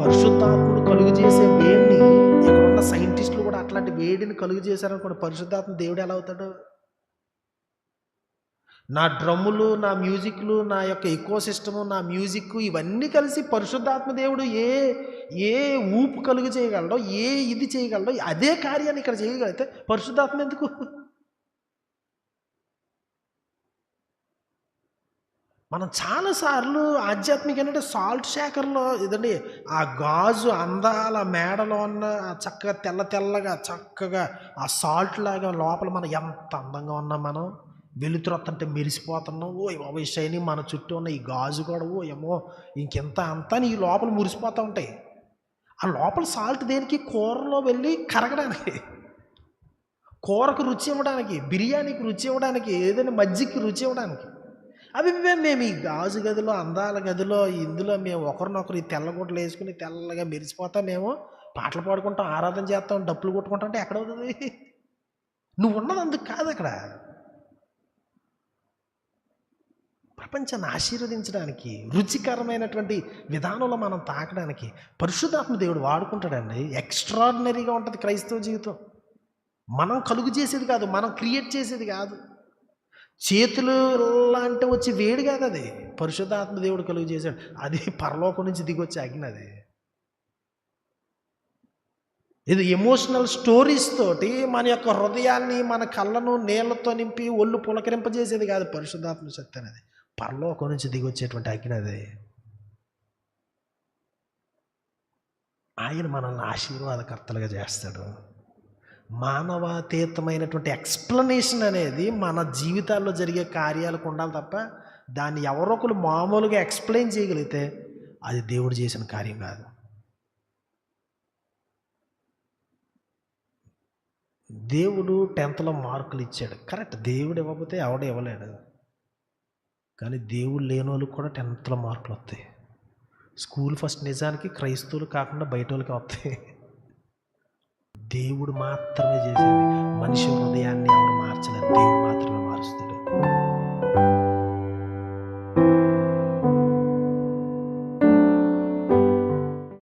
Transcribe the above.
పరిశుద్ధాత్ముడు కలుగు చేసే వేడిని ఇక్కడ ఉన్న సైంటిస్టులు కూడా అట్లాంటి వేడిని కలుగు చేశారనుకోండి పరిశుద్ధాత్మ దేవుడు ఎలా అవుతాడు? నా డ్రమ్ములు నా మ్యూజిక్లు నా యొక్క ఎకో సిస్టము నా మ్యూజిక్ ఇవన్నీ కలిసి పరిశుద్ధాత్మ దేవుడు ఏ ఏ ఊపు కలుగు చేయగలడో ఏ ఇది చేయగలడో అదే కార్యాన్ని ఇక్కడ చేయగలిగితే పరిశుద్ధాత్మ ఎందుకు? మనం చాలాసార్లు ఆధ్యాత్మిక ఏంటంటే సాల్ట్ షేకర్లో ఇదండి ఆ గాజు అందాల మేడలో ఉన్న ఆ చక్కగా తెల్ల తెల్లగా చక్కగా ఆ సాల్ట్ లాగా లోపల మనం ఎంత అందంగా ఉన్నాం మనం. వెలుతురు వస్తుంటే మెరిసిపోతున్నాం. ఓ బాబు షైనింగ్ మన చుట్టూ ఉన్న ఈ గాజు కూడా ఓ ఏమో ఇంకెంత అంతా ఈ లోపల మురిసిపోతూ ఉంటాయి. ఆ లోపల సాల్ట్ దేనికి? కూరలో వెళ్ళి కరగడానికి. కూరకు రుచి ఇవ్వడానికి బిర్యానీకి రుచి ఇవ్వడానికి ఏదైనా మజ్జిగకి రుచి ఇవ్వడానికి. అవి మేము ఈ గాజు గదిలో అందాల గదిలో ఇందులో మేము ఒకరినొకరు ఈ తెల్లగుడ్డలు వేసుకుని తెల్లగా మెరిసిపోతాం మేము. పాటలు పాడుకుంటాం ఆరాధన చేస్తాం డప్పులు కొట్టుకుంటాం అంటే ఎక్కడ అవుతుంది నువ్వు ఉన్నది అందుకు కాదు అక్కడ. ప్రపంచాన్ని ఆశీర్వదించడానికి రుచికరమైనటువంటి విధానంలో మనం తాకడానికి పరిశుధాత్మ దేవుడు వాడుకుంటాడండి. ఎక్స్ట్రాడినరీగా ఉంటుంది క్రైస్తవ జీవితం. మనం కలుగు చేసేది కాదు మనం క్రియేట్ చేసేది కాదు. చేతులు లాంటి వచ్చి వేడి కాదు అది. పరిశుద్ధాత్మ దేవుడు కలుగు చేశాడు. అది పరలోకం నుంచి దిగొచ్చి అగ్ని అది. ఇది ఎమోషనల్ స్టోరీస్ తోటి మన యొక్క హృదయాన్ని మన కళ్ళను నీళ్ళతో నింపి ఒళ్ళు పులకరింపజేసేది కాదు పరిశుద్ధాత్మ శక్తి అనేది. పరలోకం నుంచి దిగొచ్చేటువంటి అగ్ని అది. ఆయన మనల్ని ఆశీర్వాదకర్తలుగా చేస్తాడు. మానవాతీతమైనటువంటి ఎక్స్ప్లెనేషన్ అనేది మన జీవితాల్లో జరిగే కార్యాలకు ఉండాలి తప్ప దాన్ని ఎవరొకరు మామూలుగా ఎక్స్ప్లెయిన్ చేయగలిగితే అది దేవుడు చేసిన కార్యం కాదు. దేవుడు టెన్త్లో మార్కులు ఇచ్చాడు. కరెక్ట్ దేవుడు ఇవ్వకపోతే ఎవడు ఇవ్వలేడు. కానీ దేవుడు లేని వాళ్ళకి కూడా టెన్త్లో మార్కులు వస్తాయి. స్కూల్ ఫస్ట్ నిజానికి క్రైస్తవులు కాకుండా బయట వాళ్ళకి వస్తాయి. దేవుడు మాత్రమే చేసేది. మనిషి